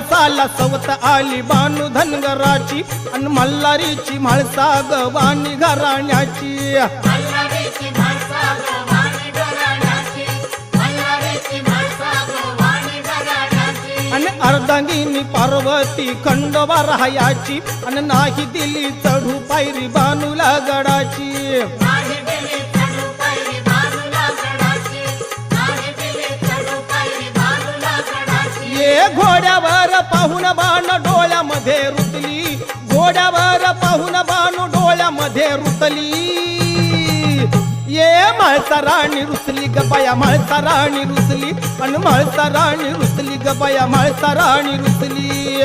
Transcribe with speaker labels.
Speaker 1: म्हाळसाला सवत आली बानू धनगराची आणि मल्हारीची म्हाळसा गवानी घराण्याची. आणि अर्धांगिनी पार्वती खंडोबा राहायाची आणि नाही दिली चढू पायरी बानूला गडाची. घोड्यावर पाहून बाण डोळ्यामध्ये रुतली. घोड्यावर पाहून बाण डोळ्यामध्ये रुतली. ये म्हाळसा राणी रुसली ग बाया म्हाळसा राणी रुसली. आणि म्हाळसा राणी रुसली ग बाया म्हाळसा राणी रुसली.